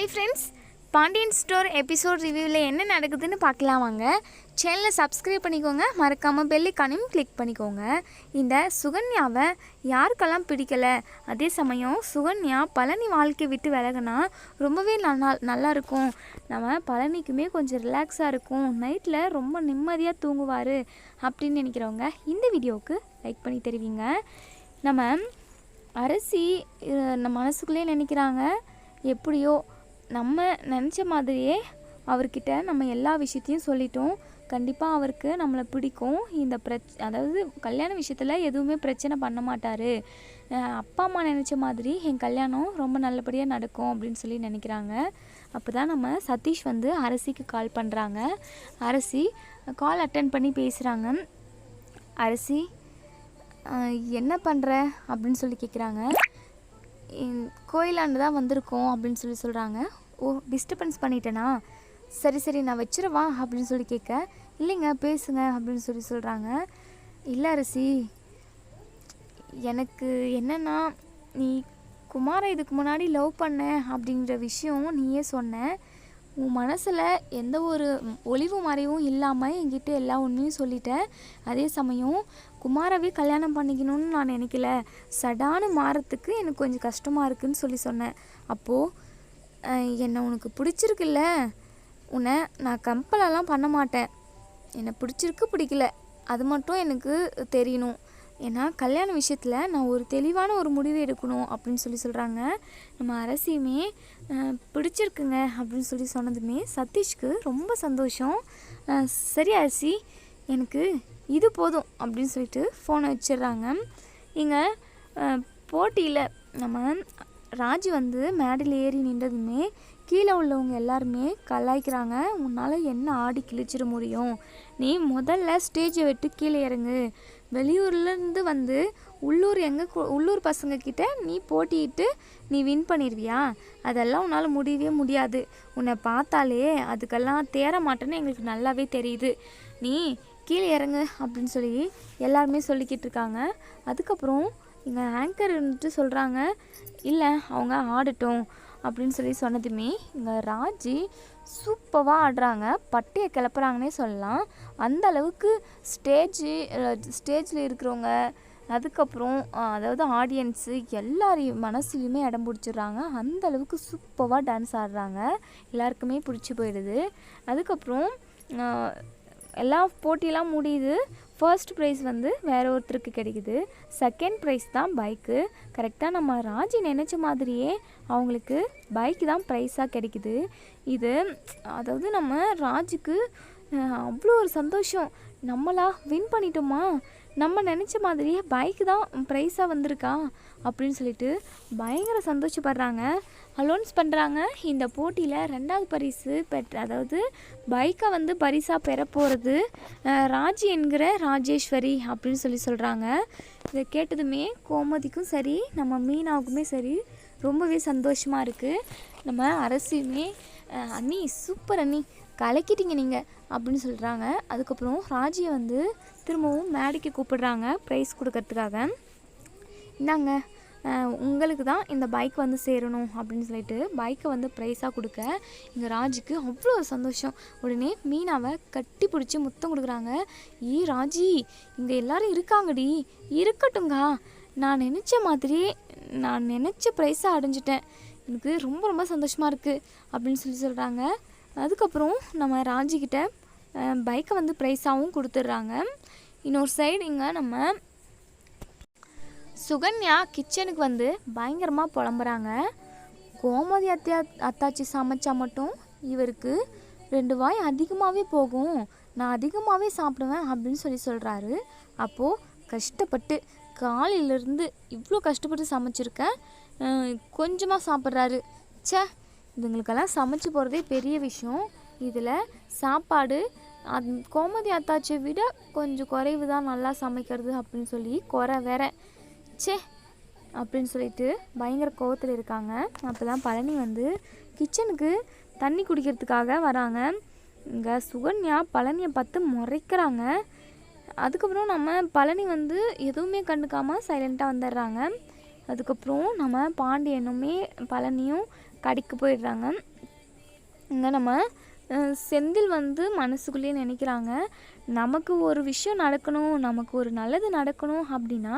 Hi friends Pandian store episode ரிவ்யூவில் என்ன நடக்குதுன்னு பார்க்கலாம் வாங்க. சேனலை சப்ஸ்கிரைப் பண்ணிக்கோங்க. மறக்காமல் பெல்லைக்கானையும் கிளிக் பண்ணிக்கோங்க. இந்த சுகன்யாவை யாருக்கெல்லாம் பிடிக்கலை? அதே சமயம் சுகன்யா பழனி வாழ்க்கை விட்டு விலகினா ரொம்பவே நல்லா நல்லா இருக்கும் நம்ம பழனிக்குமே கொஞ்சம் ரிலாக்ஸாக இருக்கும். நைட்டில் ரொம்ப நிம்மதியாக தூங்குவார் அப்படின்னு நினைக்கிறவங்க இந்த வீடியோவுக்கு லைக் பண்ணி தருவீங்க. நம்ம அரசி நம்ம மனசுக்குள்ளே நினைக்கிறாங்க. எப்படியோ நம்ம நினச்ச மாதிரியே அவர்கிட்ட நம்ம எல்லா விஷயத்தையும் சொல்லிட்டோம். கண்டிப்பாக அவருக்கு நம்மளை பிடிக்கும். இந்த பிரச் அதாவது கல்யாண விஷயத்தில் எதுவுமே பிரச்சனை பண்ண மாட்டார். அப்பா அம்மா நினச்ச மாதிரி என் கல்யாணம் ரொம்ப நல்லபடியாக நடக்கும் அப்படின்னு சொல்லி நினைக்கிறாங்க. அப்போ தான் நம்ம சதீஷ் வந்து அரசிக்கு கால் பண்ணுறாங்க அரசி கால் அட்டன் பண்ணி பேசுகிறாங்க அரசி என்ன பண்ணுற அப்படின்னு சொல்லி கேட்குறாங்க கோயிலாண்டு தான் வந்திருக்கோம் அப்படின்னு சொல்லி சொல்கிறாங்க ஓ டிஸ்டர்பன்ஸ் பண்ணிட்டேனா? சரி சரி நான் வச்சிருவா அப்படின்னு சொல்லி கேட்க இல்லைங்க பேசுங்க அப்படின்னு சொல்லி சொல்கிறாங்க இல்லை அரசி எனக்கு என்னென்னா நீ குமாரை இதுக்கு முன்னாடி லவ் பண்ண அப்படிங்கிற விஷயம் நீயே சொன்ன. உன் மனசில் எந்த ஒரு ஒளிவு மறைவும் இல்லாமல் என்கிட்ட எல்லா ஒன்றையும் சொல்லிட்டேன் அதே சமயம் குமாரவே கல்யாணம் பண்ணிக்கணும்னு நான் நினைக்கல. சடானு மாறத்துக்கு எனக்கு கொஞ்சம் கஷ்டமாக இருக்குன்னு சொல்லி சொன்னேன் அப்போது என்னை உனக்கு பிடிச்சிருக்குல்ல? உன்னை நான் கம்பலெல்லாம் பண்ண மாட்டேன். என்னை பிடிச்சிருக்கு பிடிக்கல. அது மட்டும் எனக்கு தெரியணும். ஏன்னா கல்யாண விஷயத்தில் நான் ஒரு தெளிவான ஒரு முடிவு எடுக்கணும் அப்படின்னு சொல்லி சொல்கிறாங்க நம்ம அரசியுமே பிடிச்சிருக்குங்க அப்படின்னு சொல்லி சொன்னதுமே சதீஷ்க்கு ரொம்ப சந்தோஷம். சரி அரசி எனக்கு இது போதும் அப்படின்னு சொல்லிட்டு ஃபோனை வச்சிடுறாங்க. இங்கே போட்டியில் நம்ம ராஜு வந்து மேடையில் ஏறி நின்றதுமே கீழே உள்ளவங்க எல்லாருமே கலாய்க்கிறாங்க. உன்னால் என்ன ஆடி கிழிச்சிட முடியும்? நீ முதல்ல ஸ்டேஜை விட்டு கீழே இறங்கு. வெளியூர்லேருந்து வந்து உள்ளூர் எங்கள் உள்ளூர் பசங்க கிட்ட நீ போட்டியிட்டு நீ வின் பண்ணிடுவியா அதெல்லாம் உன்னால் முடியவே முடியாது. உன்னை பார்த்தாலே அதுக்கெல்லாம் தேற மாட்டேன்னு எங்களுக்கு நல்லாவே தெரியுது. நீ கீழே இறங்கு அப்படின்னு சொல்லி எல்லாருமே சொல்லிக்கிட்டு இருக்காங்க. அதுக்கப்புறம் எங்கள் ஆங்கர் வந்துட்டு சொல்கிறாங்க இல்லை அவங்க ஆடட்டும் அப்படின்னு சொல்லி சொன்னதுமே இங்கே ராஜி சூப்பராக ஆடுறாங்க. பட்டையை கிளப்புறாங்கன்னே சொல்லலாம். அந்த அளவுக்கு ஸ்டேஜு ஸ்டேஜில் இருக்கிறவங்க அதுக்கப்புறம் அதாவது ஆடியன்ஸு எல்லாரையும் மனசுலையுமே இடம் பிடிச்சிடுறாங்க. அந்த அளவுக்கு சூப்பராக டான்ஸ் ஆடுறாங்க. எல்லாருக்குமே பிடிச்சி போயிடுது. அதுக்கப்புறம் எல்லாம் எல்லா போட்டியெல்லாம் முடியுது. ஃபர்ஸ்ட் ப்ரைஸ் வந்து வேற ஒருத்தருக்கு கிடைக்குது. செகண்ட் ப்ரைஸ் தான் பைக்கு கரெக்டாக நம்ம ராஜி நினச்ச மாதிரியே அவங்களுக்கு பைக் தான் ப்ரைஸாக கிடைக்குது. இது அதாவது நம்ம ராஜுக்கு அவ்வளோ ஒரு சந்தோஷம். நம்மளா வின் பண்ணிட்டோமா? நம்ம நினச்ச மாதிரியே பைக் தான் ப்ரைஸாக வந்திருக்கா? அப்படின்னு சொல்லிட்டு பயங்கர சந்தோஷப்படுறாங்க. அலோன்ஸ் பண்ணுறாங்க இந்த போட்டியில் ரெண்டாவது பரிசு பெற்ற அதாவது பைக்கை வந்து பரிசாக பெற போகிறது ராஜி என்கிற ராஜேஸ்வரி அப்படின்னு சொல்லி சொல்கிறாங்க இதை கேட்டதுமே கோமதிக்கும் சரி நம்ம மீனாவுக்குமே சரி ரொம்பவே சந்தோஷமாக இருக்குது நம்ம அரசியுமே அண்ணி சூப்பர் அண்ணி கலக்கிட்டீங்க நீங்கள் அப்படின்னு சொல்கிறாங்க அதுக்கப்புறம் ராஜியை வந்து திரும்பவும் மேடைக்கு கூப்பிடுறாங்க ப்ரைஸ் கொடுக்கறதுக்காக. இந்தாங்க உங்களுக்கு தான் இந்த பைக் வந்து சேரணும் அப்படின்னு சொல்லிட்டு பைக்கை வந்து ப்ரைஸாக கொடுக்க இங்கே ராஜுக்கு அவ்வளோ ஒரு சந்தோஷம். உடனே மீனாவை கட்டி பிடிச்சி முத்தம் கொடுக்குறாங்க. ஈ ராஜி இங்கே எல்லோரும் இருக்காங்கடி. இருக்கட்டும்கா. நான் நினச்ச மாதிரி நான் நினச்ச ப்ரைஸை அடைஞ்சிட்டேன். எனக்கு ரொம்ப ரொம்ப சந்தோஷமாக இருக்குது அப்படின்னு சொல்லி சொல்கிறாங்க அதுக்கப்புறம் நம்ம ராஜிக்கிட்ட பைக்கை வந்து ப்ரைஸாகவும் கொடுத்துட்றாங்க. இன்னொரு சைடு இங்கே நம்ம சுகன்யா கிச்சனுக்கு வந்து பயங்கரமாக புலம்புறாங்க. கோமதி அத்தியா அத்தாச்சி சமைச்சா மட்டும் இவருக்கு ரெண்டு வாய் அதிகமாகவே போகும். நான் அதிகமாகவே சாப்பிடுவேன் அப்படின்னு சொல்லி சொல்கிறாரு அப்போது கஷ்டப்பட்டு காலையிலேருந்து இவ்வளோ கஷ்டப்பட்டு சமைச்சிருக்கேன். கொஞ்சமாக சாப்பிட்றாரு. சே இதுங்களுக்கெல்லாம் சமைச்சு போகிறதே பெரிய விஷயம். இதில் சாப்பாடு அந் கோமதி அத்தாச்சியை விட கொஞ்சம் குறைவு தான் நல்லா சமைக்கிறது அப்படின்னு சொல்லி குறை வேற. ச்சே அப்படின்னு சொல்லிட்டு பயங்கர கோவத்தில் இருக்காங்க. அப்போ தான் பழனி வந்து கிச்சனுக்கு தண்ணி குடிக்கிறதுக்காக வராங்க. இங்கே சுகன்யா பழனியை பார்த்து முறைக்கிறாங்க. அதுக்கப்புறம் நம்ம பழனி வந்து எதுவுமே கண்டுக்காமல் சைலண்ட்டாக வந்துடுறாங்க. அதுக்கப்புறம் நம்ம பாண்டியனுமே பழனியும் கடைக்கு போயிடுறாங்க. இங்கே நம்ம செந்தில் வந்து மனசுக்குள்ளேயே நினைக்கிறாங்க. நமக்கு ஒரு விஷயம் நடக்கணும் நமக்கு ஒரு நல்லது நடக்கணும் அப்படின்னா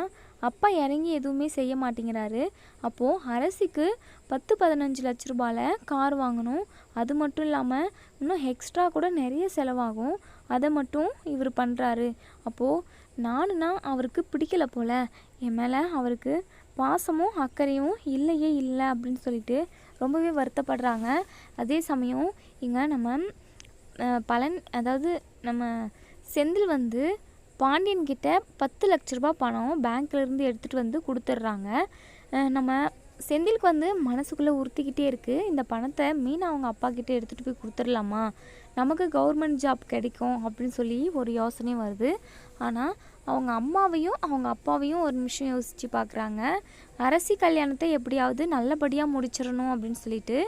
அப்பா இறங்கி எதுவுமே செய்ய மாட்டேங்கிறாரு. அப்போது அரசிக்கு பத்து பதினஞ்சு லட்ச ரூபாயில் கார் வாங்கணும். அது மட்டும் இல்லாமல் இன்னும் எக்ஸ்ட்ரா கூட நிறைய செலவாகும். அதை மட்டும் இவர் பண்ணுறாரு அப்போது நானுனா அவருக்கு பிடிக்கல போல். என் மேலே அவருக்கு பாசமும் அக்கறையும் இல்லையே இல்லை அப்படின்னு சொல்லிட்டு ரொம்பவே வருத்தப்படுறாங்க. அதே சமயம் இங்கே நம்ம பலன் அதாவது நம்ம செந்தில் வந்து பாண்டியன்கிட்ட பத்து லட்ச ரூபாய் பணம் பேங்க்லேருந்து எடுத்துகிட்டு வந்து கொடுத்துட்றாங்க. நம்ம செந்திலுக்கு வந்து மனசுக்குள்ளே உறுத்திக்கிட்டே இருக்குது இந்த பணத்தை மீனா அவங்க அப்பா கிட்டே எடுத்துகிட்டு போய் கொடுத்துடலாமா? நமக்கு கவர்மெண்ட் ஜாப் கிடைக்கும் அப்படின்னு சொல்லி ஒரு யோசனை வருது. ஆனால் அவங்க அம்மாவையும் அவங்க அப்பாவையும் ஒரு நிமிஷம் யோசித்து பார்க்குறாங்க அரசி கல்யாணத்தை எப்படியாவது நல்லபடியாக முடிச்சிடணும் அப்படின்னு சொல்லிட்டு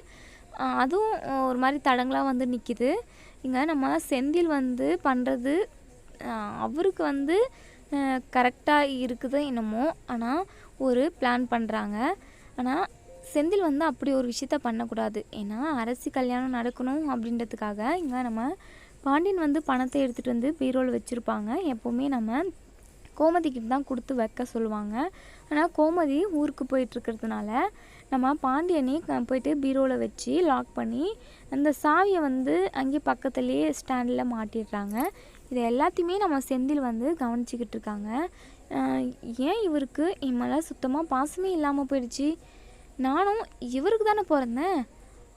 அதுவும் ஒரு மாதிரி தடங்களாக வந்து நிற்கிது இங்கே நம்ம செந்தில் வந்து பண்ணுறது அவருக்கு வந்து கரெக்டாக இருக்குதோ என்னமோ ஆனால் ஒரு பிளான் பண்ணுறாங்க ஆனால் செந்தில் வந்து அப்படி ஒரு விஷயத்த பண்ணக்கூடாது. ஏன்னா அரசி கல்யாணம் நடக்கணும் அப்படின்றதுக்காக இங்கே நம்ம பாண்டியன் வந்து பணத்தை எடுத்துகிட்டு வந்து பீரோவில் வச்சுருப்பாங்க. எப்போவுமே நம்ம கோமதிக்கிட்ட தான் கொடுத்து வைக்க சொல்லுவாங்க. ஆனால் கோமதி ஊருக்கு போயிட்டுருக்கிறதுனால நம்ம பாண்டியனே போயிட்டு பீரோவில் வச்சு லாக் பண்ணி அந்த சாவியை வந்து அங்கே பக்கத்துலேயே ஸ்டாண்டில் மாட்டிடுறாங்க. இது எல்லாத்தையுமே நம்ம செந்தில் வந்து கவனிச்சிக்கிட்டு இருக்காங்க ஏன் இவருக்கு என் மேலே சுத்தமாக பாசமே இல்லாமல் போயிடுச்சு? நானும் இவருக்கு தானே பிறந்தேன்.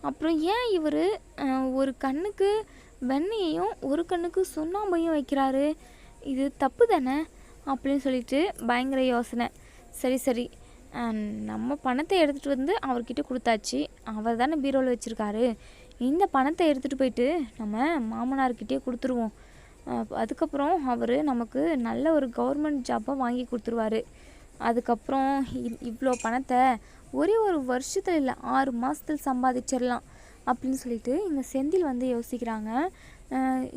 அப்புறம் ஏன் இவர் ஒரு கண்ணுக்கு வெண்ணையையும் ஒரு கண்ணுக்கு சுண்ணாம்பையும் வைக்கிறாரு? இது தப்பு தானே? அப்படின்னு சொல்லிட்டு பயங்கர யோசனை. சரி சரி. நம்ம பணத்தை எடுத்துகிட்டு வந்து அவர்கிட்ட கொடுத்தாச்சு. அவர் தானே பீரோவில் வச்சுருக்காரு. இந்த பணத்தை எடுத்துகிட்டு போயிட்டு நம்ம மாமனார்கிட்டே கொடுத்துருவோம். அதுக்கப்புறம் அவர் நமக்கு நல்ல ஒரு கவர்மெண்ட் ஜாப்பை வாங்கி கொடுத்துருவாரு. அதுக்கப்புறம் இ- இவ்வளோ பணத்தை ஒரே ஒரு வருஷத்தில் இல்லை ஆறு மாதத்தில் சம்பாதிச்சிடலாம் அப்படின்னு சொல்லிட்டு இங்கே செந்தில் வந்து யோசிக்கிறாங்க.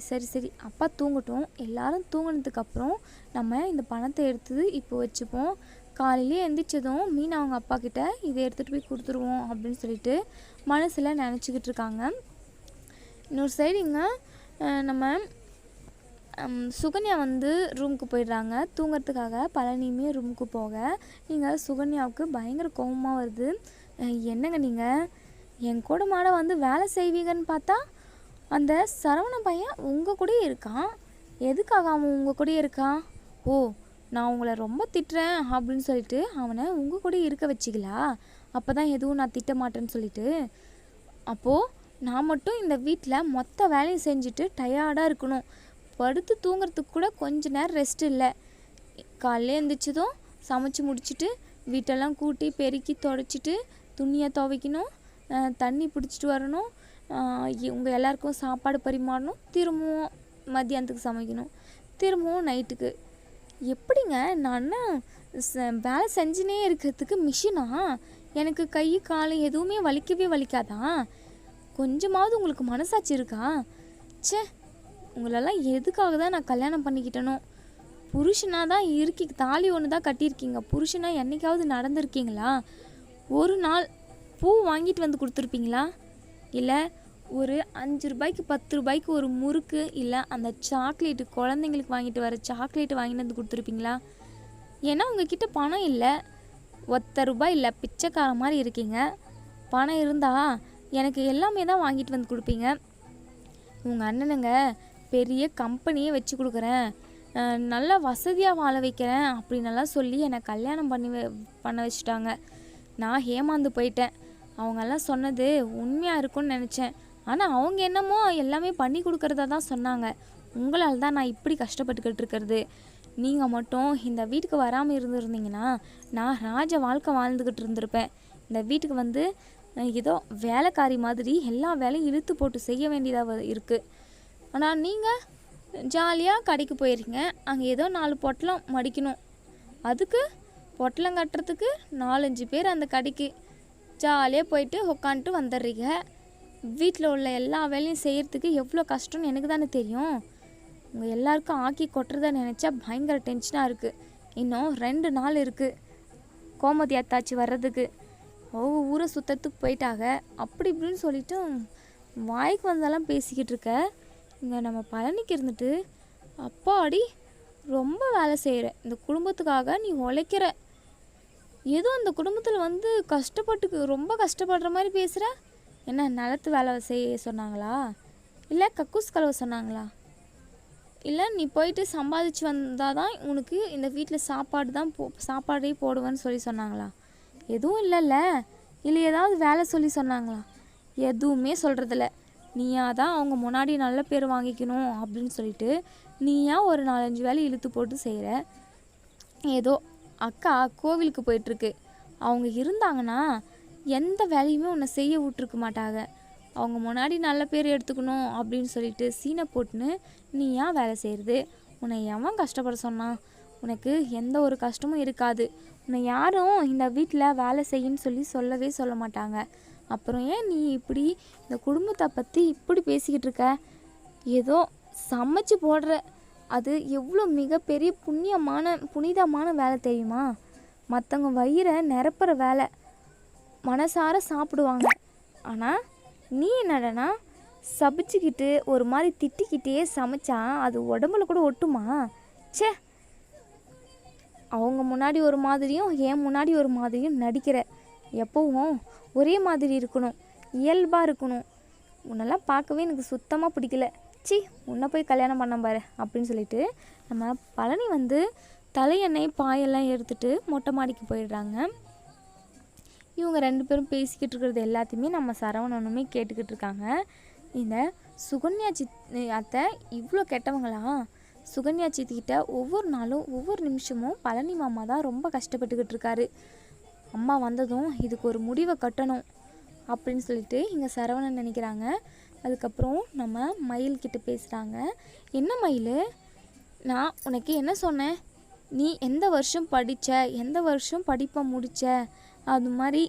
சரி சரி அப்பா தூங்கட்டும். எல்லாரும் தூங்கினதுக்கப்புறம் நம்ம இந்த பணத்தை எடுத்து இப்போ வச்சுப்போம். காலையிலே எந்திரிச்சதும் மீன் அவங்க அப்பா கிட்ட இதை எடுத்துகிட்டு போய் கொடுத்துருவோம் அப்படின்னு சொல்லிட்டு மனசில் நினச்சிக்கிட்டு இருக்காங்க. இன்னொரு சைடு இங்கே நம்ம சுகன்யா வந்து ரூமுக்கு போயிடுறாங்க. தூங்கிறதுக்காக பழனியுமே ரூமுக்கு போக. இங்கே சுகன்யாவுக்கு பயங்கர கோபமாக வருது. என்னங்க நீங்கள் என் கூட மாட வந்து வேலை செய்வீங்கன்னு பார்த்தா அந்த சரவண பையன் உங்கள் கூடயே இருக்கான். எதுக்காக அவன் உங்கள் கூடயே இருக்கான் ஓ நான் உங்களை ரொம்ப திட்டுறேன் அப்படின்னு சொல்லிட்டு அவனை உங்கள் கூட இருக்க வச்சிங்களா அப்போ தான் எதுவும் நான் திட்ட மாட்டேன்னு சொல்லிட்டு. அப்போது நான் மட்டும் இந்த வீட்டில் மொத்த வேலையும் செஞ்சுட்டு டயர்டாக இருக்கணும். படுத்து தூங்குறதுக்கு கூட கொஞ்ச நேரம் ரெஸ்ட் இல்லை. காலையில் எழுந்திரிச்சதும் சமைச்சு முடிச்சுட்டு வீட்டெல்லாம் கூட்டி பெருக்கி தொடச்சிட்டு துணியை துவைக்கணும் தண்ணி பிடிச்சிட்டு வரணும் உங்கள் எல்லாருக்கும் சாப்பாடு பரிமாறணும் திரும்பவும் மத்தியானத்துக்கு சமைக்கணும். திரும்பவும் நைட்டுக்கு. எப்படிங்க நான் ச- வேலை செஞ்சுனே இருக்கிறதுக்கு மிஷினா? எனக்கு கை கால் எதுவுமே வலிக்கவே வலிக்காதா? கொஞ்சமாவது உங்களுக்கு மனசாட்சி இருக்கா? ச்சே உங்களெல்லாம் எதுக்காக தான் நான் கல்யாணம் பண்ணிக்கிட்டனோ? புருஷனாக தான் இருக்கி தாலி ஒன்று தான் கட்டியிருக்கீங்க. புருஷனாக என்னைக்காவது நடந்திருக்கீங்களா? ஒரு நாள் பூ வாங்கிட்டு வந்து கொடுத்துருப்பீங்களா? இல்லை ஒரு அஞ்சு ரூபாய்க்கு பத்து ரூபாய்க்கு ஒரு முறுக்கு இல்லை அந்த சாக்லேட்டு குழந்தைங்களுக்கு வாங்கிட்டு வர சாக்லேட்டு வாங்கிட்டு வந்து கொடுத்துருப்பீங்களா? ஏன்னா உங்ககிட்ட பணம் இல்லை. ஒத்த ரூபாய் இல்லை பிச்சைக்கார மாதிரி இருக்கீங்க. பணம் இருந்தால் எனக்கு எல்லாமே தான் வாங்கிட்டு வந்து கொடுப்பீங்க. உங்கள் அண்ணனுங்க பெரிய கம்பெனியே வச்சு கொடுக்குறேன். நல்லா வசதியாக வாழ வைக்கிறேன் அப்படின்னெல்லாம் சொல்லி என்னை கல்யாணம் பண்ணி வ- பண்ண வச்சுட்டாங்க. நான் ஏமாந்து போயிட்டேன். அவங்கெல்லாம் சொன்னது உண்மையாக இருக்கும்னு நினச்சேன். ஆனால் அவங்க என்னமோ எல்லாமே பண்ணி கொடுக்குறதா தான் சொன்னாங்க. உங்களால் தான் நான் இப்படி கஷ்டப்பட்டுக்கிட்டு இருக்கிறது. நீங்கள் மட்டும் இந்த வீட்டுக்கு வராமல் இருந்திருந்தீங்கன்னா நான் ராஜ வாழ்க்கை வாழ்ந்துக்கிட்டு இருந்திருப்பேன். இந்த வீட்டுக்கு வந்து ஏதோ வேலைக்காரி மாதிரி எல்லா வேலையும் இழுத்து போட்டு செய்ய வேண்டியதாக இருக்குது ஆனால் நீங்கள் ஜாலியாக கடைக்கு போயிருக்கீங்க. அங்கே ஏதோ நாலு பொட்டலம் மடிக்கணும். அதுக்கு பொட்டலம் கட்டுறதுக்கு நாலஞ்சு பேர் அந்த கடைக்கு ஜாலியாக போயிட்டு உக்காந்துட்டு வந்துடுறீங்க. வீட்டில் உள்ள எல்லா வேலையும் செய்கிறதுக்கு எவ்வளோ கஷ்டம்னு எனக்கு தானே தெரியும். உங்கள் எல்லாருக்கும் ஆக்கி கொட்டுறத நினச்சா பயங்கர டென்ஷனாக இருக்குது இன்னும் ரெண்டு நாள் இருக்குது கோமதி அத்தாச்சி வர்றதுக்கு. ஒவ்வொரு ஊரை சுத்தத்துக்கு போயிட்டாங்க. அப்படி இப்படின்னு சொல்லிவிட்டு வாய்க்கு வந்தாலாம் பேசிக்கிட்டு இருக்க. இங்கே நம்ம பழனிக்கு இருந்துட்டு அப்பாடி ரொம்ப வேலை செய்கிற இந்த குடும்பத்துக்காக நீ உழைக்கிற. ஏதோ அந்த குடும்பத்தில் வந்து கஷ்டப்பட்டு ரொம்ப கஷ்டப்படுற மாதிரி பேசுகிற என்ன நிலத்து வேலை செய்ய சொன்னாங்களா? இல்லை கக்கூஸ் கலவை சொன்னாங்களா? இல்லை நீ போயிட்டு சம்பாதிச்சு வந்தால் தான் உனக்கு இந்த வீட்டில் சாப்பாடு தான் போ சாப்பாடே போடுவேன்னு சொல்லி சொன்னாங்களா? எதுவும் இல்லைல்ல. இல்லை ஏதாவது வேலை சொல்லி சொன்னாங்களா? எதுவுமே சொல்கிறதில்ல நீயா தான் அவங்க முன்னாடி நல்ல பேர் வாங்கிக்கணும் அப்படின்னு சொல்லிட்டு நீயா ஒரு நாலஞ்சு வேலை இழுத்து போட்டு செய்கிற ஏதோ அக்கா கோவிலுக்கு போயிட்டுருக்கு. அவங்க இருந்தாங்கன்னா எந்த வேலையுமே உன்னை செய்ய விட்ருக்க மாட்டாங்க. அவங்க முன்னாடி நல்ல பேர் எடுத்துக்கணும் அப்படின்னு சொல்லிட்டு சீனை போட்டுன்னு நீ ஏன் வேலை செய்கிறது உன்னை எவன் கஷ்டப்பட சொன்னான் உனக்கு எந்த ஒரு கஷ்டமும் இருக்காது. உன்னை யாரும் இந்த வீட்டில் வேலை செய்யுன்னு சொல்லி சொல்லவே சொல்ல மாட்டாங்க. அப்புறம் ஏன் நீ இப்படி இந்த குடும்பத்தை பற்றி இப்படி பேசிக்கிட்டு இருக்க? ஏதோ சமைச்சு போடுற. அது எவ்வளோ மிகப்பெரிய புண்ணியமான புனிதமான வேலை தெரியுமா? மற்றவங்க வயிறை நிரப்புற வேலை. மனசார சாப்பிடுவாங்க. ஆனால் நீ என்னடனா சபிச்சுக்கிட்டு ஒரு மாதிரி திட்டிக்கிட்டே சமைச்சா அது உடம்புல கூட ஒட்டுமா? ச்சே! அவங்க முன்னாடி ஒரு மாதிரியும் என் முன்னாடி ஒரு மாதிரியும் நடிக்கிற. எப்பவும் ஒரே மாதிரி இருக்கணும். இயல்பாக இருக்கணும். உன்னெல்லாம் பார்க்கவே எனக்கு சுத்தமாக பிடிக்கல. சி உன்னை போய் கல்யாணம் பண்ண பாரு அப்படின்னு சொல்லிட்டு நம்ம பழனி வந்து தலையெண்ணெய் பாயெல்லாம் எடுத்துட்டு மொட்டை மாடிக்கு போயிடுறாங்க. இவங்க ரெண்டு பேரும் பேசிக்கிட்டு இருக்கிறது எல்லாத்தையுமே நம்ம சரவணனுமே கேட்டுக்கிட்டு இருக்காங்க. இந்த சுகன்யா சித் அத்தை இவ்வளோ கெட்டவங்களா? சுகன்யா சித்திக்கிட்ட ஒவ்வொரு நாளும் ஒவ்வொரு நிமிஷமும் பழனி மாமா தான் ரொம்ப கஷ்டப்பட்டுக்கிட்டு இருக்காரு. அம்மா வந்ததும் இதுக்கு ஒரு முடிவை கட்டணும் அப்படின்னு சொல்லிட்டு இங்கே சரவணன் நினைக்கிறாங்க. அதுக்கப்புறம் நம்ம மயில் கிட்ட பேசுகிறாங்க என்ன மயில்? நான் உனக்கு என்ன சொன்னேன்? நீ எந்த வருஷம் படித்த எந்த வருஷம் படிப்பை முடித்த அது மாதிரி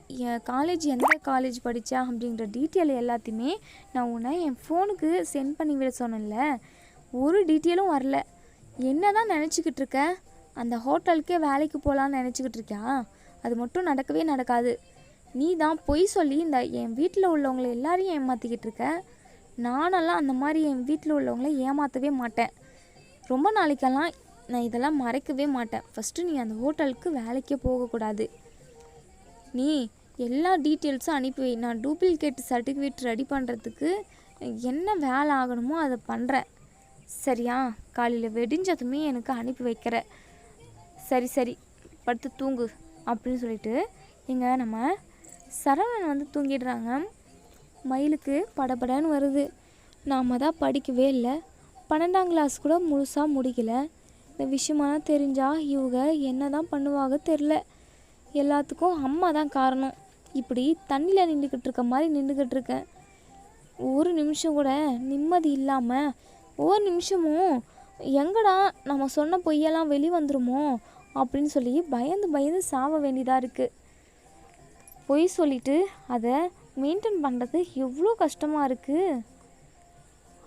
காலேஜ் எந்த காலேஜ் படித்தா அப்படின்ற டீட்டெயில் எல்லாத்தையுமே நான் உன்னை என் ஃபோனுக்கு சென்ட் பண்ணி விட சொன்னேன்ல. ஒரு டீட்டெயிலும் வரல. என்ன தான் நினச்சிக்கிட்டு இருக்க? அந்த ஹோட்டலுக்கே வேலைக்கு போகலான்னு நினச்சிக்கிட்டு இருக்கியா? அது மட்டும் நடக்கவே நடக்காது. நீ தான் பொய் சொல்லி இந்த என் வீட்டில் உள்ளவங்களை எல்லாரையும் ஏமாற்றிக்கிட்டு இருக்க. நானெல்லாம் அந்த மாதிரி என் வீட்டில் உள்ளவங்கள ஏமாற்றவே மாட்டேன். ரொம்ப நாளைக்கெல்லாம் நான் இதெல்லாம் மறைக்கவே மாட்டேன். ஃபஸ்ட்டு நீ அந்த ஹோட்டலுக்கு வேலைக்கே போகக்கூடாது. நீ எல்லா டீட்டெயில்ஸும் அனுப்பி வை. நான் டூப்ளிகேட் சர்டிஃபிகேட் ரெடி பண்ணுறதுக்கு என்ன வேலை ஆகணுமோ அதை பண்ணுறேன் சரியா? காலையில் வெடிஞ்சதுமே எனக்கு அனுப்பி வைக்கிற. சரி சரி. படுத்து தூங்கு. அப்படின்னு சொல்லிட்டு இங்கே நம்ம சரவணன் வந்து தூங்கிடுறாங்க. மயிலுக்கு படபடன்னு வருது. நாம் தான் படிக்கவே இல்லை. பன்னெண்டாம் கிளாஸ் கூட முழுசாக முடிக்கல. இந்த விஷயமெல்லாம் தெரிஞ்சால் இவங்க என்ன தான் பண்ணுவாங்க தெரில எல்லாத்துக்கும் அம்மா தான் காரணம். இப்படி தண்ணியில் நின்றுக்கிட்டு இருக்க மாதிரி நின்றுக்கிட்டு இருக்கேன் ஒரு நிமிஷம் கூட நிம்மதி இல்லாமல் ஒவ்வொரு நிமிஷமும் எங்கடா நம்ம சொன்ன பொய்யெல்லாம் வெளி வந்துருமோ அப்படின்னு சொல்லி பயந்து பயந்து சாவ வேண்டியதாக இருக்குது பொய் சொல்லிட்டு அதை மெயின்டைன் பண்ணுறது எவ்வளோ கஷ்டமாக இருக்குது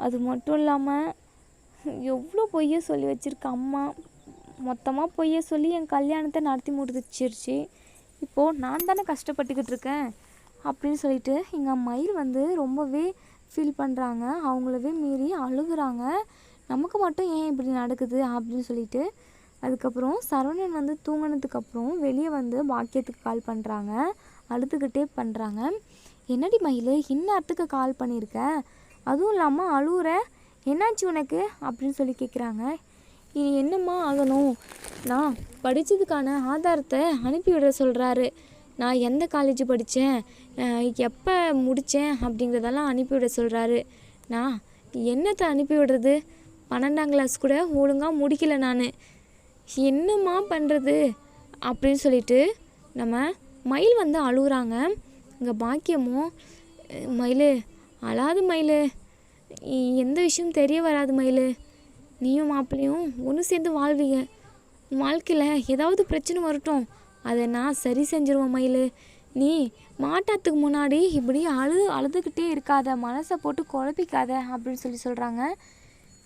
அது மட்டும் இல்லாமல் எவ்வளோ பொய்யை சொல்லி வச்சுருக்க அம்மா. மொத்தமாக பொய்யை சொல்லி என் கல்யாணத்தை நடத்தி முடிச்சிருச்சு. இப்போது நான் தானே கஷ்டப்பட்டுக்கிட்டு இருக்கேன். அப்படின்னு சொல்லிட்டு எங்கள் மயில் வந்து ரொம்பவே ஃபீல் பண்ணுறாங்க அவங்களவே மீறி அழுகுறாங்க. நமக்கு மட்டும் ஏன் இப்படி நடக்குது அப்படின்னு சொல்லிட்டு அதுக்கப்புறம் சரவணன் வந்து தூங்கினதுக்கப்புறம் வெளியே வந்து பாக்கியத்துக்கு கால் பண்ணுறாங்க அழுதுகிட்டே பண்ணுறாங்க என்னடி மயில் இந்நேரத்துக்கு கால் பண்ணியிருக்க அதுவும் இல்லாமல் அழுகுற என்னாச்சு உனக்கு? அப்படின்னு சொல்லி கேட்குறாங்க இனி என்னம்மா ஆகணும்? நான் படித்ததுக்கான ஆதாரத்தை அனுப்பிவிட சொல்கிறாரு நான் எந்த காலேஜ் படித்தேன் எப்போ முடித்தேன் அப்படிங்கிறதெல்லாம் அனுப்பிவிட சொல்கிறாரு நான் என்னத்தை அனுப்பி விடுறது? பன்னெண்டாம் கிளாஸ் கூட ஒழுங்காக முடிக்கல நான். என்னம்மா பண்ணுறது அப்படின்னு சொல்லிட்டு நம்ம மயில் வந்து அழுகுறாங்க. இங்கே பாக்கியமும் மயில் அழாது மயில். எந்த விஷயம் தெரிய வராது மயில். நீயும் மாப்பிள்ளையும் ஒன்று சேர்ந்து வாழ்வீங்க. உன் வாழ்க்கையில் ஏதாவது பிரச்சனை வரட்டும். அதை நான் சரி செஞ்சிருவேன் மயில். நீ மாட்டாத்துக்கு முன்னாடி இப்படி அழு அழுதுகிட்டே இருக்காத. மனசை போட்டு குழப்பிக்காத அப்படின்னு சொல்லி சொல்கிறாங்க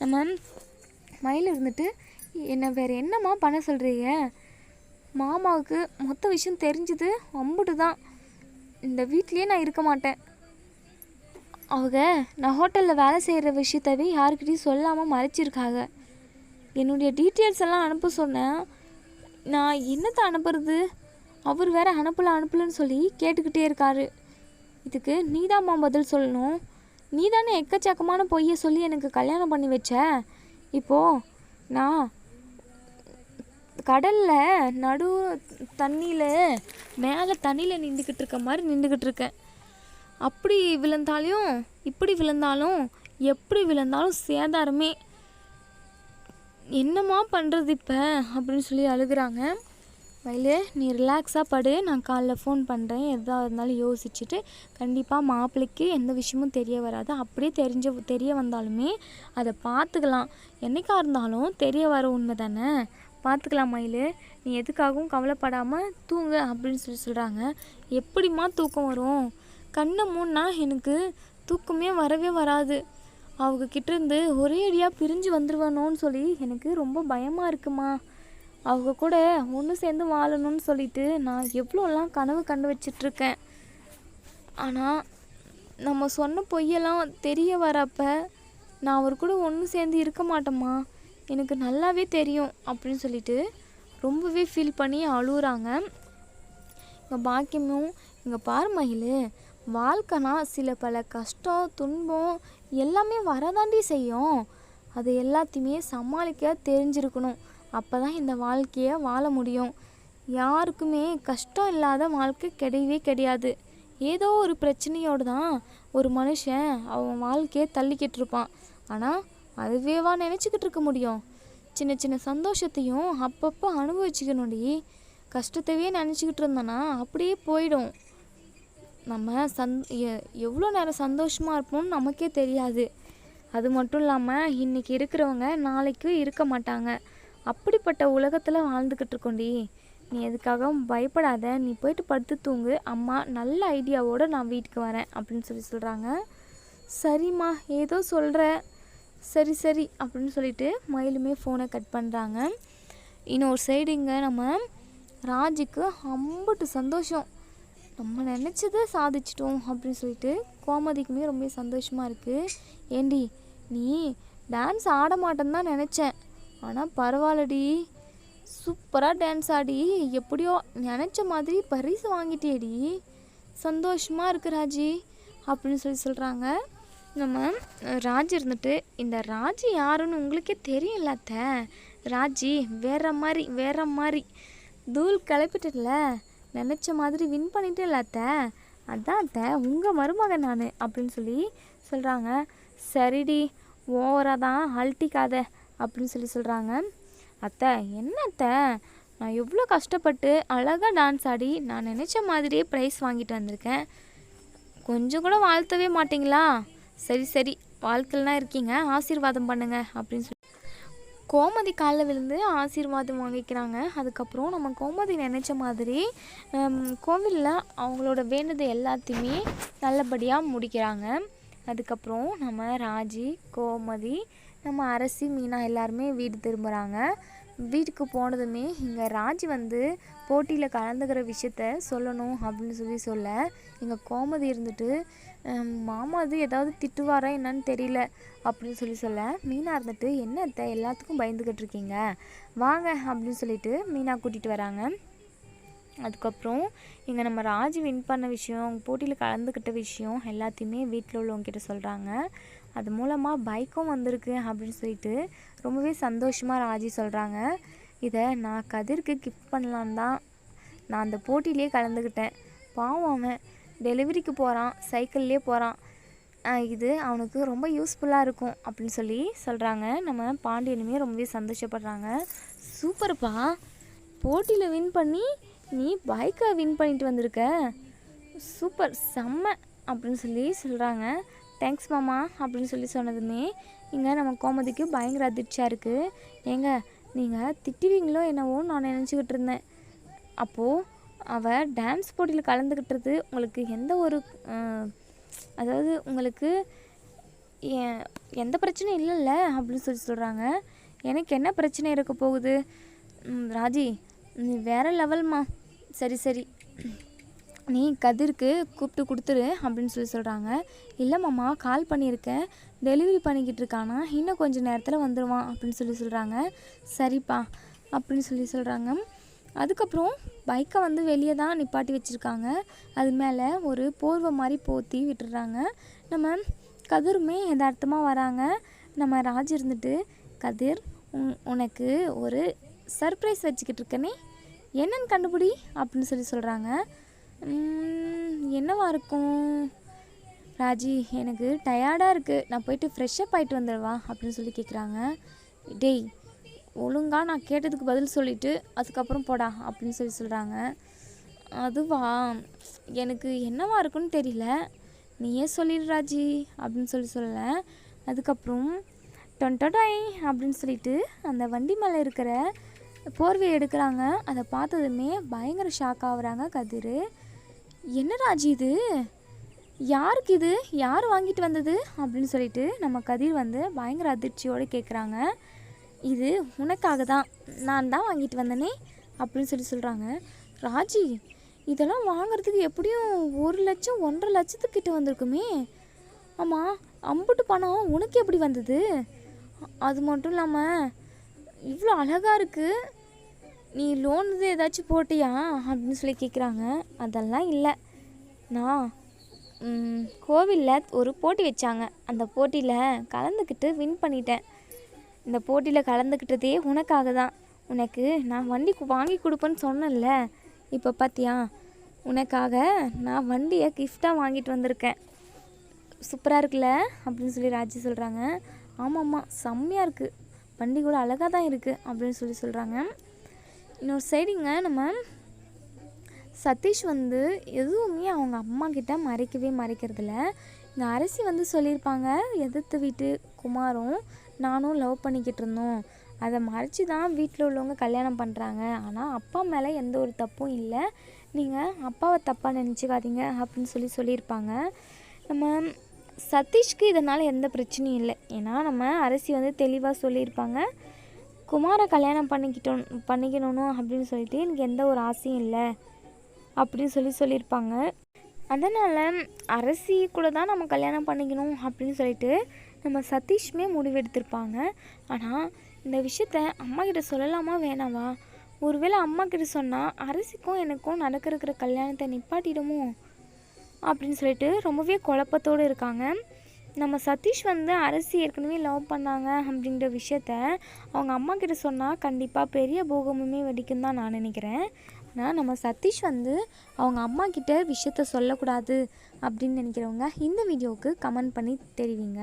நம்ம மயில் இருந்துட்டு என்னை வேறு என்னம்மா பண்ண சொல்கிறீங்க மாமாவுக்கு மொத்த விஷயம் தெரிஞ்சது அம்புட்டு தான் இந்த வீட்லேயே நான் இருக்க மாட்டேன். அவங்க நான் ஹோட்டலில் வேலை செய்கிற விஷயத்தவே யாருக்கிட்டையும் சொல்லாமல் மறைச்சிருக்காங்க. என்னுடைய டீட்டெயில்ஸ் எல்லாம் அனுப்ப சொன்னேன் நான் என்னத்தை அனுப்புறது? அவர் வேற அனுப்பலை அனுப்பலன்னு சொல்லி கேட்டுக்கிட்டே இருக்காரு. இதுக்கு நீதாம்மா பதில் சொல்லணும். நீ தானே எக்கச்சக்கமான பொய்யை சொல்லி எனக்கு கல்யாணம் பண்ணி வச்ச? இப்போது நான் கடலில் நடு தண்ணியில் மேலே தண்ணியில் நின்றுக்கிட்டு இருக்க மாதிரி நின்றுக்கிட்டு இருக்கேன் அப்படி விழுந்தாலும் இப்படி விழுந்தாலும் எப்படி விழுந்தாலும் சேதாரமே. என்னம்மா பண்ணுறது இப்போ? அப்படின்னு சொல்லி அழுகிறாங்க. மயிலு நீ ரிலாக்ஸாக படு. நான் காலைல ஃபோன் பண்ணுறேன் எதாக இருந்தாலும் யோசிச்சுட்டு கண்டிப்பாக மாப்பிள்ளைக்கு எந்த விஷயமும் தெரிய வராது. அப்படியே தெரிஞ்ச தெரிய வந்தாலுமே அதை பார்த்துக்கலாம். என்னைக்கா இருந்தாலும் தெரிய வர உண்மை தானே? பார்த்துக்கலாம் மயில். நீ எதுக்காகவும் கவலைப்படாமல் தூங்க அப்படின்னு சொல்லி சொல்கிறாங்க எப்படிம்மா தூக்கம் வரும்? கண்ணை மூடினா எனக்கு தூக்கமே வரவே வராது. அவங்க கிட்டேருந்து ஒரே அடியாக பிரிஞ்சு வந்துடுவானோன்னு சொல்லி எனக்கு ரொம்ப பயமாக இருக்குமா? அவங்க கூட ஒன்று சேர்ந்து வாழணும்னு சொல்லிட்டு நான் எவ்வளோலாம் கனவு கண்டு வச்சிட்ருக்கேன். ஆனால் நம்ம சொன்ன பொய்யெல்லாம் தெரிய வரப்ப நான் அவர் கூட ஒன்று சேர்ந்து இருக்க மாட்டேம்மா. எனக்கு நல்லாவே தெரியும் அப்படின்னு சொல்லிட்டு ரொம்பவே ஃபீல் பண்ணி அழுகுறாங்க எங்கள் பாக்கியமும் இங்கே பாரு மகிழ் வாழ்க்கைனா சில பல கஷ்டம் துன்பம் எல்லாமே வரதாண்டி செய்யும். அது எல்லாத்தையுமே சமாளிக்க தெரிஞ்சிருக்கணும். அப்போ தான் இந்த வாழ்க்கையை வாழ முடியும். யாருக்குமே கஷ்டம் இல்லாத வாழ்க்கை கிடையவே கிடையாது. ஏதோ ஒரு பிரச்சனையோடு தான் ஒரு மனுஷன் அவன் வாழ்க்கையை தள்ளிக்கிட்டு இருப்பான். ஆனால் அதுவேவா நினச்சிக்கிட்டு இருக்க முடியும். சின்ன சின்ன சந்தோஷத்தையும் அப்பப்போ அனுபவிச்சுக்கணும்டி. கஷ்டத்தையே நினச்சிக்கிட்டு இருந்தோன்னா அப்படியே போயிடும். நம்ம சந் எ- எவ்வளோ நேரம் சந்தோஷமாக இருப்போம்னு நமக்கே தெரியாது. அது மட்டும் இல்லாமல் இன்றைக்கி இருக்கிறவங்க நாளைக்கு இருக்க மாட்டாங்க. அப்படிப்பட்ட உலகத்தில் வாழ்ந்துக்கிட்டு இருக்கோண்டி நீ எதுக்காகவும் பயப்படாத. நீ போயிட்டு படுத்து தூங்கு. அம்மா நல்ல ஐடியாவோடு நான் வீட்டுக்கு வரேன் அப்படின்னு சொல்லி சொல்கிறாங்க சரிம்மா ஏதோ சொல்கிற சரி சரி அப்படின்னு சொல்லிட்டு மயிலுமே ஃபோனை கட் பண்ணுறாங்க இன்னொரு சைடு இங்கே நம்ம ராஜுக்கு அம்பட்டு சந்தோஷம். நம்ம நினச்சதை சாதிச்சிட்டோம் அப்படின்னு சொல்லிட்டு கோமதிக்குமே ரொம்ப சந்தோஷமாக இருக்குது ஏண்டி நீ டான்ஸ் ஆட மாட்டேன்னு தான் நினச்சேன். ஆனால் பரவாயில்லடி. சூப்பராக டான்ஸ் ஆடி. எப்படியோ நினச்ச மாதிரி பரிசு வாங்கிட்டேடி சந்தோஷமாக இருக்கு ராஜி அப்படின்னு சொல்லி சொல்கிறாங்க நம்ம அஹ், ராஜ் இருந்துட்டு இந்த ராஜி யாருன்னு உங்களுக்கே தெரியல அத்தை. ராஜி வேற மாதிரி வேற மாதிரி. தூள் கிளப்பிட்டல நினச்ச மாதிரி வின் பண்ணிட்டேல்ல அத்தை. அதான் அத்தை உங்கள் மருமகன் நான் அப்படின்னு சொல்லி சொல்கிறாங்க சரிடி ஓவராக தான் அழட்டிக்காத அப்படின்னு சொல்லி சொல்கிறாங்க அத்தை என்ன அத்தை? நான் எவ்வளோ கஷ்டப்பட்டு அழகாக டான்ஸ் ஆடி நான் நினச்ச மாதிரியே ப்ரைஸ் வாங்கிட்டு வந்திருக்கேன். கொஞ்சம் கூட வாழ்த்தவே மாட்டிங்களா? சரி சரி வாழ்க்கையில்னா இருக்கீங்க ஆசீர்வாதம் பண்ணுங்க அப்படின்னு சொல்லி. கோமதி காலில் விழுந்து ஆசீர்வாதம் வாங்கிக்கிறாங்க. அதுக்கப்புறம் நம்ம கோமதி நினச்ச மாதிரி கோவிலில் அவங்களோட வேண்டது எல்லாத்தையுமே நல்லபடியாக முடிக்கிறாங்க. அதுக்கப்புறம் நம்ம ராஜி கோமதி நம்ம அரசி மீனா எல்லாருமே வீடு திரும்புகிறாங்க வீட்டுக்கு போனதுமே இங்கே ராஜி வந்து போட்டியில் கலந்துக்கிற விஷயத்த சொல்லணும் அப்படின்னு சொல்லி சொல்ல எங்கள் கோமதி இருந்துட்டு மாமா அது ஏதாவது திட்டுவாரா என்னன்னு தெரியல அப்படின்னு சொல்லி சொல்ல மீனா இருந்துட்டு என்ன அத்தை எல்லாத்துக்கும் பயந்துக்கிட்டு இருக்கீங்க? வாங்க அப்படின்னு சொல்லிட்டு மீனா கூட்டிகிட்டு வராங்க. அதுக்கப்புறம் இங்கே நம்ம ராஜி வின் பண்ண விஷயம் அவங்க போட்டியில் கலந்துக்கிட்ட விஷயம் எல்லாத்தையுமே வீட்டில் உள்ளவங்ககிட்ட சொல்கிறாங்க அது மூலமாக பைக்கும் வந்திருக்கு அப்படின்னு சொல்லிட்டு ரொம்பவே சந்தோஷமாக ராஜி சொல்கிறாங்க இதை நான் கதிர்க்கு கிஃப்ட் பண்ணலான்னு தான் நான் அந்த போட்டியிலே கலந்துக்கிட்டேன் பாவம் அவன். டெலிவரிக்கு போகிறான் சைக்கிள்லேயே போகிறான். இது அவனுக்கு ரொம்ப யூஸ்ஃபுல்லாக இருக்கும் அப்படின்னு சொல்லி சொல்கிறாங்க. நம்ம பாண்டியனுமே ரொம்பவே சந்தோஷப்படுறாங்க. சூப்பர்ப்பா. போட்டியில் வின் பண்ணி நீ பைக்கை வின் பண்ணிட்டு வந்திருக்க. சூப்பர் செம்ம அப்படின்னு சொல்லி சொல்கிறாங்க. தேங்க்ஸ் மாமா அப்படின்னு சொல்லி சொன்னதுமே இங்கே நம்ம கோமதிக்கு பயங்கர அதிர்ச்சியாக இருக்குது ஏங்க நீங்கள் திட்டுவீங்களோ என்னவோ நான் நினச்சிக்கிட்டு இருந்தேன். அப்போது அவள் டான்ஸ் போட்டியில் கலந்துக்கிட்டது உங்களுக்கு எந்த ஒரு அதாவது உங்களுக்கு எந்த பிரச்சனையும் இல்லைல்ல அப்படின்னு சொல்லி சொல்கிறாங்க எனக்கு என்ன பிரச்சனை இருக்க போகுது? ராஜி நீ வேற லெவல்மா சரி சரி. நீ கதிர்க்கு கூப்பிட்டு கொடுத்துரு அப்படின்னு சொல்லி சொல்கிறாங்க இல்லை மாமா கால் பண்ணியிருக்கேன். டெலிவரி பண்ணிக்கிட்டு இருக்கானா. இன்னும் கொஞ்சம் நேரத்தில் வந்துடுவான் அப்படின்னு சொல்லி சொல்கிறாங்க சரிப்பா அப்படின்னு சொல்லி சொல்கிறாங்க அதுக்கப்புறம் பைக்கை வந்து வெளியே தான் நிப்பாட்டி வச்சுருக்காங்க. அது மேலே ஒரு போர்வை மாதிரி போற்றி விட்டுறாங்க. நம்ம கதிருமே எதார்த்தமாக வராங்க. நம்ம ராஜ் இருந்துட்டு கதிர் உன் உனக்கு ஒரு சர்ப்ரைஸ் வச்சுக்கிட்டு இருக்கனே. என்னன்னு கண்டுபிடி அப்படின்னு சொல்லி சொல்கிறாங்க என்னவா இருக்கும்? ராஜி எனக்கு டயர்டாக இருக்குது நான் போயிட்டு ஃப்ரெஷ்ஷப் ஆகிட்டு வந்துடுவா? அப்படின்னு சொல்லி கேட்குறாங்க டேய் ஒழுங்கா நான் கேட்டதுக்கு பதில் சொல்லிவிட்டு அதுக்கப்புறம் போடா அப்படின்னு சொல்லி சொல்கிறாங்க அதுவா? எனக்கு என்னவா இருக்குன்னு தெரியல. நீயே சொல்லிடுறாஜி அப்படின்னு சொல்லி சொல்லலை. அதுக்கப்புறம் டொன்டொடாய் அப்படின்னு சொல்லிட்டு அந்த வண்டி மேலே இருக்கிற போர்வையை எடுக்கிறாங்க. அதை பார்த்ததுமே பயங்கர ஷாக் ஆகுறாங்க கதிர். என்ன ராஜி இது? யாருக்கு இது? யார் வாங்கிட்டு வந்தது? அப்படின்னு சொல்லிட்டு நம்ம கதிர் வந்து பயங்கர அதிர்ச்சியோடு கேட்குறாங்க இது உனக்காக தான் நான் தான் வாங்கிட்டு வந்தனே அப்படின்னு சொல்லி சொல்கிறாங்க ராஜி இதெல்லாம் வாங்குறதுக்கு எப்படியும் ஒரு லட்சம் ஒன்றரை லட்சத்துக்கிட்ட வந்திருக்குமே. ஆமாம் அம்புட்டு பணம் உனக்கு எப்படி வந்தது? அது மட்டும் இல்லாமல் இவ்வளோ அழகாக இருக்குது நீ லோன் இது ஏதாச்சும் போட்டியா? அப்படின்னு சொல்லி கேட்குறாங்க அதெல்லாம் இல்லை. நான் கோவிலில் ஒரு போட்டி வச்சாங்க. அந்த போட்டியில் கலந்துக்கிட்டு வின் பண்ணிட்டேன். இந்த போட்டியில் கலந்துக்கிட்டதே உனக்காக தான் உனக்கு நான் வண்டி வாங்கி கொடுப்பேன்னு சொன்னேன்ல. இப்போ பார்த்தியா உனக்காக நான் வண்டியை கிஃப்டாக வாங்கிட்டு வந்திருக்கேன். சூப்பராக இருக்குல்ல? அப்படின்னு சொல்லி ராஜி சொல்கிறாங்க ஆமாம்மா செம்மையாக இருக்குது வண்டி கூட அழகாக தான் இருக்குது அப்படின்னு சொல்லி சொல்கிறாங்க இன்னொரு சைடுங்க நம்ம சதீஷ் வந்து எதுவுமே அவங்க அம்மா கிட்ட மறைக்கவே மறைக்கிறதில்ல. இந்த அரசி வந்து சொல்லியிருப்பாங்க எதிர்த்து வீட்டு குமாரும் நானும் லவ் பண்ணிக்கிட்டு இருந்தோம் அதை மறைச்சி தான் வீட்டில் உள்ளவங்க கல்யாணம் பண்ணுறாங்க ஆனால் அப்பா மேலே எந்த ஒரு தப்பும் இல்லை. நீங்கள் அப்பாவை தப்பாக நினச்சிக்காதீங்க அப்படின்னு சொல்லி சொல்லியிருப்பாங்க. நம்ம சதீஷ்க்கு இதனால் எந்த பிரச்சனையும் இல்லை. ஏன்னா நம்ம அரசி வந்து தெளிவாக சொல்லியிருப்பாங்க. குமாரை கல்யாணம் பண்ணிக்கிட்டோம் பண்ணிக்கணும் அப்படின்னு சொல்லிட்டு எனக்கு எந்த ஒரு ஆசையும் இல்லை அப்படின்னு சொல்லி சொல்லியிருப்பாங்க. அதனால் அரசி கூட தான் நம்ம கல்யாணம் பண்ணிக்கணும் அப்படின்னு சொல்லிட்டு நம்ம சதீஷுமே முடிவெடுத்திருப்பாங்க. ஆனால் இந்த விஷயத்த அம்மா கிட்ட சொல்லலாமா வேணாவா? ஒருவேளை அம்மா கிட்ட சொன்னால் அரசிக்கும் எனக்கும் நடக்க இருக்கிற கல்யாணத்தை நிப்பாட்டிடுமோ? அப்படின்னு சொல்லிட்டு ரொம்பவே குழப்பத்தோடு இருக்காங்க. நம்ம சதீஷ் வந்து அரசி ஏற்கனவே லவ் பண்ணாங்க அப்படிங்கிற விஷயத்த அவங்க அம்மா கிட்ட சொன்னால் கண்டிப்பாக பெரிய போகமுமே வெடிக்கும் தான் நான் நினைக்கிறேன். ஆனால் நம்ம சதீஷ் வந்து அவங்க அம்மா கிட்ட விஷயத்த சொல்லக்கூடாது அப்படின்னு நினைக்கிறவங்க இந்த வீடியோவுக்கு கமெண்ட் பண்ணி தெரிவிங்க.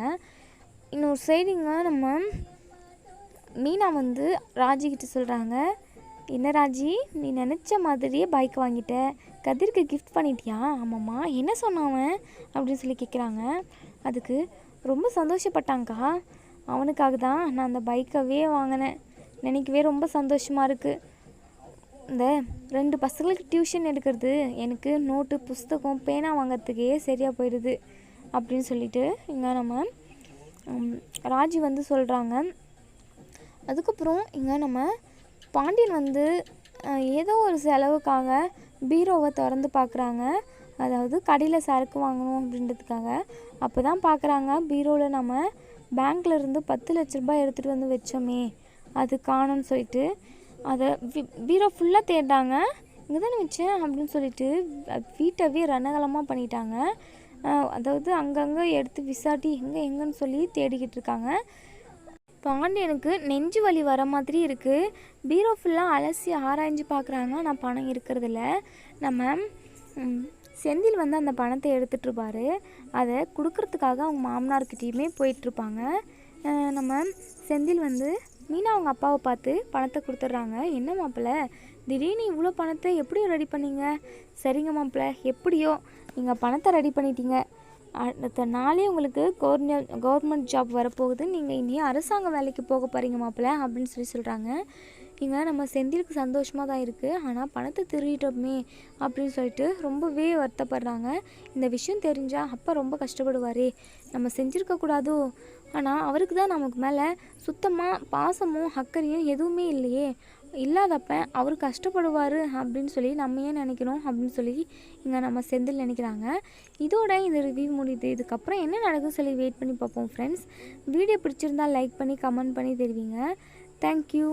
இன்னொரு சைடுங்க நம்ம மீனா வந்து ராஜிக்கிட்ட சொல்கிறாங்க என்ன ராஜி நீ நினச்ச மாதிரியே பைக் வாங்கிட்ட. கதிர்க்கு கிஃப்ட் பண்ணிட்டியா? ஆமாம்மா. என்ன சொன்னாவன் அப்படின்னு சொல்லி கேட்குறாங்க அதுக்கு ரொம்ப சந்தோஷப்பட்டாங்க்கா அவனுக்காக தான் நான் அந்த பைக்கவே வாங்கினேன். நினைக்கவே ரொம்ப சந்தோஷமாக இருக்குது இந்த ரெண்டு பசங்களுக்கு டியூஷன் எடுக்கிறது எனக்கு நோட்டு புஸ்தகம் பேனா வாங்கிறதுக்கே சரியாக போயிடுது. அப்படின்னு சொல்லிட்டு இங்கே நம்ம ராஜி வந்து சொல்கிறாங்க அதுக்கப்புறம் இங்கே நம்ம பாண்டியன் வந்து ஏதோ ஒரு செலவுக்காக பீரோவை திறந்து பார்க்குறாங்க அதாவது கடையில் சரக்கு வாங்கணும் அப்படின்றதுக்காக. அப்போ தான் பார்க்குறாங்க பீரோவில் நம்ம பேங்க்கில் இருந்து பத்து லட்ச ரூபாய் எடுத்துகிட்டு வந்து வச்சோமே. அது காணும்னு சொல்லிட்டு அதை பீரோ ஃபுல்லாக தேடுறாங்க. இங்கே தானே வச்சேன் அப்படின்னு சொல்லிட்டு வீட்டவே ரணகலமாக பண்ணிட்டாங்க. அதாவது அங்கங்கே எடுத்து விசாட்டி எங்கே எங்கேன்னு சொல்லி தேடிக்கிட்டு இருக்காங்க. பாண்டியனுக்கு நெஞ்சு வலி வர மாதிரி இருக்குது பீரோ ஃபுல்லாக அலசி ஆராய்ஞ்சு பார்க்குறாங்க ஆனால் பணம் இருக்கிறதில்ல. நம்ம செந்தில் வந்து அந்த பணத்தை எடுத்துகிட்ருப்பாரு அதை கொடுக்கறதுக்காக அவங்க மாமனார்கிட்டேயுமே போயிட்டுருப்பாங்க நம்ம செந்தில் வந்து மீனா அவங்க அப்பாவை பார்த்து பணத்தை கொடுத்துட்றாங்க. என்ன மாப்பிள்ள? திடீர்னு இவ்வளோ பணத்தை எப்படி ரெடி பண்ணீங்க? சரிங்க மாப்பிள்ள எப்படியோ நீங்கள் பணத்தை ரெடி பண்ணிட்டீங்க. அடுத்த நாளே உங்களுக்கு கவர்னர் கவர்மெண்ட் ஜாப் வரப்போகுது நீங்கள் இனி அரசாங்க வேலைக்கு போக போகிறீங்க மாப்பிள்ள அப்படின்னு சொல்லி சொல்கிறாங்க இங்கே நம்ம செந்திலுக்கு சந்தோஷமாக தான் இருக்குது ஆனால் பணத்தை திருடிட்டோமே அப்படின்னு சொல்லிட்டு ரொம்பவே வருத்தப்படுறாங்க. இந்த விஷயம் தெரிஞ்சால் அப்பா ரொம்ப கஷ்டப்படுவார். நம்ம செஞ்சுருக்கக்கூடாதோ ஆனால் அவருக்கு தான் நமக்கு மேலே சுத்தமாக பாசமும் அக்கறையும் எதுவுமே இல்லையே. இல்லாதப்ப அவர் கஷ்டப்படுவார் அப்படின்னு சொல்லி நம்ம ஏன் நினைக்கிறோம் அப்படின்னு சொல்லி இங்கே நம்ம செந்தில் நினைக்கிறாங்க. இதோட இந்த ரிவ்யூ முடியுது இதுக்கப்புறம் என்ன நடக்கும்னு சொல்லி வெயிட் பண்ணி பார்ப்போம் ஃப்ரெண்ட்ஸ் வீடியோ பிடிச்சிருந்தா லைக் பண்ணி கமெண்ட் பண்ணி தெரிவிங்க. Thank you